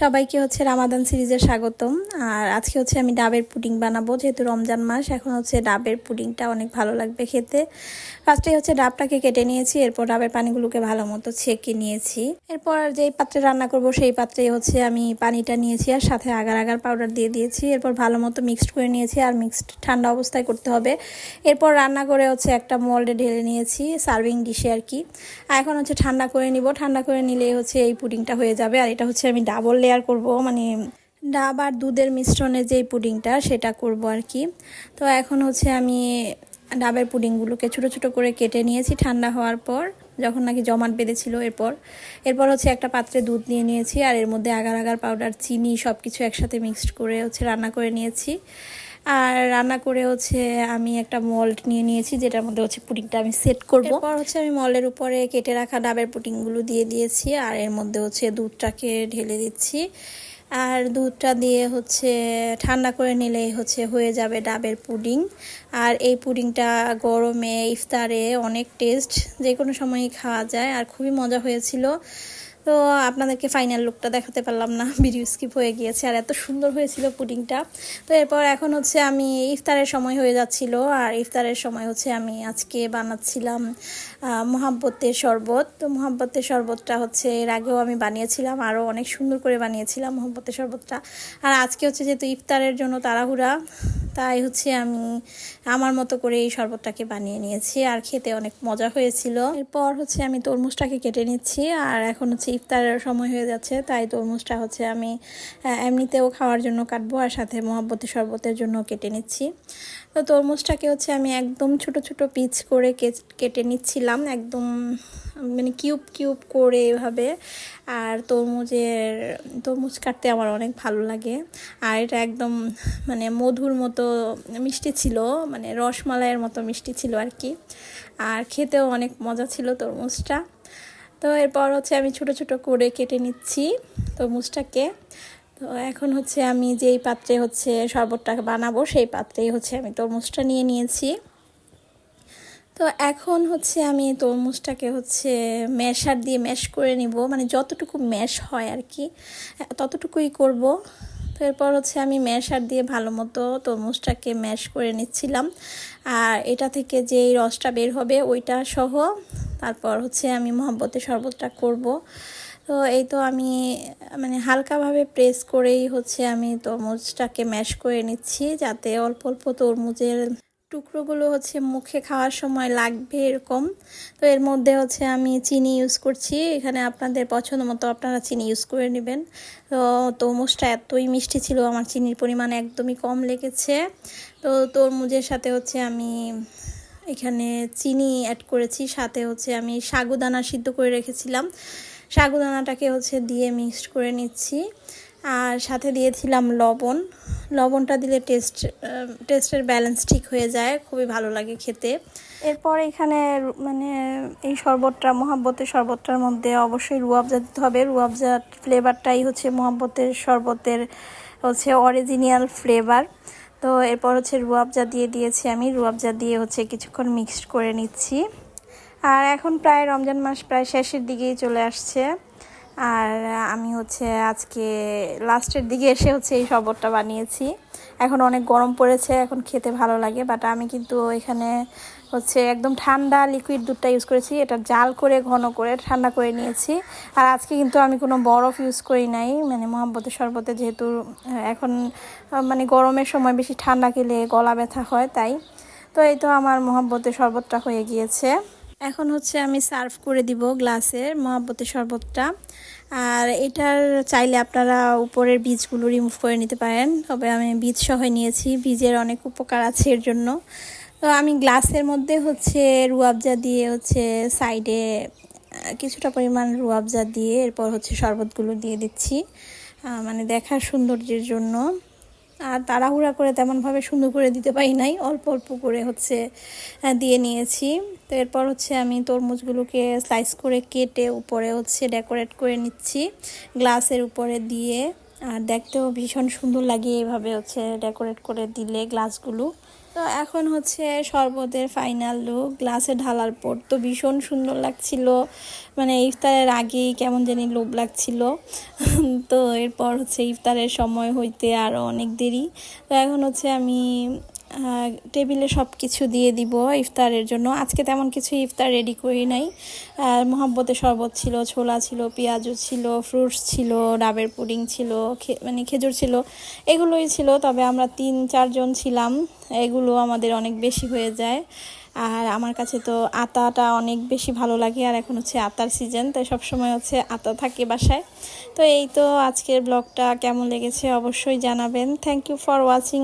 সবাইকে হচ্ছে রামাদান সিরিজের স্বাগতম। আর আজকে হচ্ছে আমি ডাবের পুডিং বানাবো, যেহেতু রমজান মাস, এখন হচ্ছে ডাবের পুডিংটা অনেক ভালো লাগবে খেতে। ফার্স্টে হচ্ছে ডাবটাকে কেটে নিয়েছি, এরপর ডাবের পানিগুলোকে ভালো মতো ছেঁকে নিয়েছি। এরপর যেই পাত্রে রান্না করব, সেই পাত্রে হচ্ছে আমি পানিটা নিয়েছি আর সাথে আগার আগার পাউডার দিয়ে দিয়েছি। এরপর ভালো মতো মিক্সড করে নিয়েছি আর মিক্সড ঠান্ডা অবস্থায় করতে হবে। এরপর রান্না করে হচ্ছে একটা মোল্ডে ঢেলে নিয়েছি সার্ভিং ডিশে আর কি। আর এখন হচ্ছে ঠান্ডা করে নিব। ঠান্ডা করে নিলে হচ্ছে এই পুডিংটা হয়ে যাবে। আর এটা হচ্ছে আমি ডাবল লেয়ার করব মানে ডাব আর দুধের মিশ্রণে যেই পুডিংটা সেটা করব আর কি। তো এখন হচ্ছে আমি ডাবের পুডিংগুলোকে ছোটো ছোটো করে কেটে নিয়েছি ঠান্ডা হওয়ার পর, যখন নাকি জমাট বেঁধেছিল এরপর। এরপর হচ্ছে একটা পাত্রে দুধ নিয়ে নিয়েছি আর এর মধ্যে আগার আগার পাউডার চিনি সব কিছু একসাথে মিক্সড করে হচ্ছে রান্না করে নিয়েছি। আর রান্না করে হচ্ছে আমি একটা মল্ট নিয়ে নিয়েছি, যেটার মধ্যে হচ্ছে পুডিংটা আমি সেট করব। এরপর হচ্ছে আমি মলের উপরে কেটে রাখা ডাবের পুডিংগুলো দিয়ে দিয়েছি, আর এর মধ্যে হচ্ছে দুধটাকে ঢেলে দিচ্ছি। আর দুধটা দিয়ে হচ্ছে ঠান্ডা করে নিলেই হচ্ছে হয়ে যাবে ডাবের পুডিং। আর এই পুডিংটা গরমে, ইফতারে অনেক টেস্ট যে কোনো সময়ই খাওয়া যায়। আর খুবই মজা হয়েছিল। তো আপনাদেরকে ফাইনাল লুকটা দেখাতে পারলাম না ভিডিও স্কিপ হয়ে গিয়েছে, আর এত সুন্দর হয়েছিল পুডিংটা তো এরপর এখন হচ্ছে আমি ইফতারের সময় হয়ে যাচ্ছিল, আর ইফতারের সময় হচ্ছে আমি আজকে বানাচ্ছিলাম মহাব্বতের শরবত। তো মহাব্বতের শরবতটা হচ্ছে এর আগেও আমি বানিয়েছিলাম আরও অনেক সুন্দর করে বানিয়েছিলাম মহাব্বতের শরবতটা। আর আজকে হচ্ছে যেহেতু ইফতারের জন্য তাড়াহুড়া তাই হচ্ছে আমি আমার মতো করে এই শরবতটাকে বানিয়ে নিয়েছি। আর খেতে অনেক মজা হয়েছিল। এরপর হচ্ছে আমি তরমুজটাকে কেটে নিচ্ছি। আর এখন হচ্ছে ইফতারের সময় হয়ে যাচ্ছে, তাই তরমুজটা হচ্ছে আমি এমনিতেও খাওয়ার জন্য কাটবো আর সাথে মহাব্বতী শরবতের জন্য কেটে নিচ্ছি। তো তরমুজটাকে হচ্ছে আমি একদম ছোট ছোট পিচ করে কেটে নিচ্ছিলাম। একদম মানে কিউব কিউব করে এভাবে। আর তরমুজের, তরমুজ কাটতে আমার অনেক ভালো লাগে। আর এটা একদম মানে মধুর মতো মিষ্টি ছিল মানে রসমালাইয়ের মতো মিষ্টি ছিল আর কি। আর খেতেও অনেক মজা ছিল তরমুজটা। তো এরপর হচ্ছে আমি ছোট ছোট করে কেটে নিচ্ছি তরমুজটাকে। তো এখন হচ্ছে আমি যেই পাত্রে হচ্ছে শরবতটা বানাবো, সেই পাত্রেই হচ্ছে আমি তরমুজটা নিয়ে নিয়েছি। তো এখন হচ্ছে আমি তরমুজটাকে হচ্ছে ম্যাশার দিয়ে ম্যাশ করে নিব। মানে যতটুকু ম্যাশ হয় আর কি ততটুকুই করব। তো এরপর হচ্ছে আমি ম্যাশার দিয়ে ভালো মতো তরমুজটাকে ম্যাশ করে নিচ্ছিলাম। আর এটা থেকে যেই রসটা বের হবে ওইটা সহ তারপর হচ্ছে আমি মহব্বতের শরবতটা করব। তো এই তো আমি মানে হালকাভাবে প্রেস করেই হচ্ছে আমি তরমুজটাকে ম্যাশ করে নিচ্ছি, যাতে অল্প অল্প তরমুজের টুকরোগুলো হচ্ছে মুখে খাওয়ার সময় লাগবে এরকম। তো এর মধ্যে হচ্ছে আমি চিনি ইউজ করছি। এখানে আপনাদের পছন্দ মতো আপনারা চিনি ইউজ করে নেবেন। তো তরমুজটা এতই মিষ্টি ছিল, আমার চিনির পরিমাণ একদমই কম লেগেছে। তো তরমুজের সাথে হচ্ছে আমি এখানে চিনি অ্যাড করেছি। সাথে হচ্ছে আমি সাগুদানা সিদ্ধ করে রেখেছিলাম। সাগুদানাটাকে হচ্ছে দিয়ে মিক্সড করে নিচ্ছি। আর সাথে দিয়েছিলাম লবণ। লবণটা দিলে টেস্ট টেস্টের ব্যালেন্স ঠিক হয়ে যায়, খুবই ভালো লাগে খেতে। এরপর এখানে মানে এই শরবতটা, মহাব্বতের শরবতটার মধ্যে অবশ্যই রুয়াবজা দিতে হবে। রুয়াবজা ফ্লেভারটাই হচ্ছে মহাব্বতের শরবতের হচ্ছে অরিজিনাল ফ্লেভার তো এরপর হচ্ছে রুয়াবজা দিয়ে দিয়েছি আমি। রুয়াবজা দিয়ে হচ্ছে কিছুক্ষণ মিক্সড করে নিচ্ছি। আর এখন প্রায় রমজান মাস প্রায় শেষের দিকেই চলে আসছে। আর আমি হচ্ছে আজকে লাস্টের দিকে এসে হচ্ছে এই শরবতটা বানিয়েছি। এখন অনেক গরম পড়েছে, এখন খেতে ভালো লাগে বাট আমি কিন্তু এখানে হচ্ছে একদম ঠান্ডা লিকুইড দুধটা ইউজ করেছি। এটা জাল করে, ঘন করে ঠান্ডা করে নিয়েছি। আর আজকে কিন্তু আমি কোনো বরফ ইউজ করি নাই মানে মহাব্বতের শরবতে যেহেতু এখন মানে গরমের সময় বেশি ঠান্ডা খেলে গলা ব্যথা হয়, তাই। তো এই তো আমার মহাব্বতের শরবতটা হয়ে গিয়েছে। এখন হচ্ছে আমি সার্ভ করে দিব গ্লাসের মহাব্বতের শরবতটা। আর এটার চাইলে আপনারা উপরের বীজগুলো রিমুভ করে নিতে পারেন। তবে আমি বীজ সহ নিয়েছি, বীজের অনেক উপকার আছে এর জন্য। তো আমি গ্লাসের মধ্যে হচ্ছে রুয়াবজা দিয়ে হচ্ছে সাইডে কিছুটা পরিমাণ রুয়াবজা দিয়ে এরপর হচ্ছে শরবতগুলো দিয়ে দিচ্ছি। মানে দেখার সৌন্দর্যের জন্য। আর তাড়াহুড়া করে তেমনভাবে সুন্দর করে দিতে পারি নাই। অল্প অল্প করে হচ্ছে দিয়ে নিয়েছি। তো এরপর হচ্ছে আমি তরমুজগুলোকে স্লাইস করে কেটে উপরে হচ্ছে ডেকোরেট করে নিচ্ছি। গ্লাসের উপরে দিয়ে। আর দেখতেও ভীষণ সুন্দর লাগে এভাবে হচ্ছে ডেকোরেট করে দিলে গ্লাসগুলো তো এখন হচ্ছে শরবতের ফাইনাল লুক গ্লাসে ঢালার পর তো ভীষণ সুন্দর লাগছিল। মানে ইফতারের আগেই কেমন জানি লোভ লাগছিল। তো এরপর হচ্ছে ইফতারের সময় হইতে আরও অনেক দেরি। তো এখন হচ্ছে আমি টেবিলে সব কিছু দিয়ে দিব ইফতারের জন্য। আজকে তেমন কিছু ইফতার রেডি করি নাই। মহাব্বতে শরবত ছিল, ছোলা ছিল পেঁয়াজু ছিল ফ্রুটস ছিল, ডাবের পুডিং ছিল মানে খেজুর ছিল, এগুলোই ছিল। তবে আমরা তিন চারজন ছিলাম। এগুলো আমাদের অনেক বেশি হয়ে যায়। আর আমার কাছে তো আতাটা অনেক বেশি ভালো লাগে। আর এখন হচ্ছে আতার সিজন তাই সবসময় হচ্ছে আতা থাকে বাসায়। তো এই তো আজকের ব্লগটা কেমন লেগেছে অবশ্যই জানাবেন। Thank you for watching